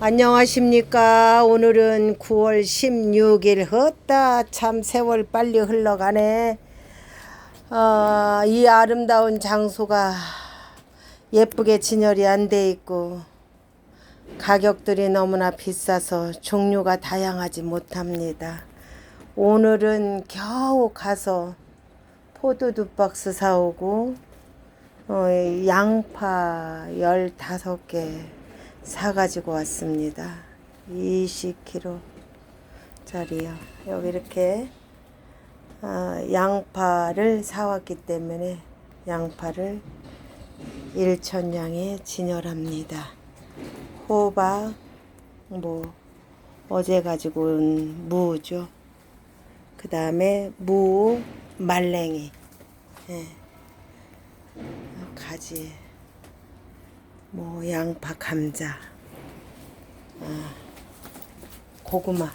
안녕하십니까. 오늘은 9월 16일 헛다 참 세월 빨리 흘러가네. 어, 이 아름다운 장소가 예쁘게 진열이 안 돼 있고 가격들이 너무나 비싸서 종류가 다양하지 못합니다. 오늘은 겨우 가서 포도 두 박스 사오고 어, 양파 15개 사가지고 왔습니다. 20kg 짜리요. 여기 이렇게 아, 양파를 사왔기 때문에 양파를 1천냥에 진열합니다. 호박, 뭐 어제 가지고 온 무죠. 그 다음에 무, 말랭이, 예. 가지, 뭐 양파, 감자, 아, 고구마,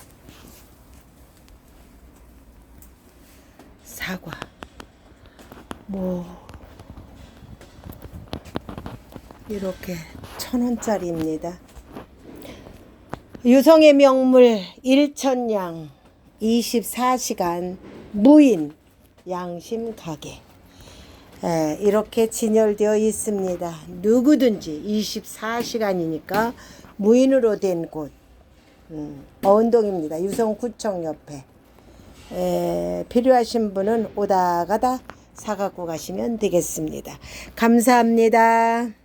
사과, 뭐 이렇게 천 원짜리입니다. 유성의 명물 일천양 24시간 무인 양심 가게 예, 이렇게 진열되어 있습니다. 누구든지 24시간이니까 무인으로 된 곳. 음, 어운동입니다. 유성구청 옆에. 에, 필요하신 분은 오다 가다 사갖고 가시면 되겠습니다. 감사합니다.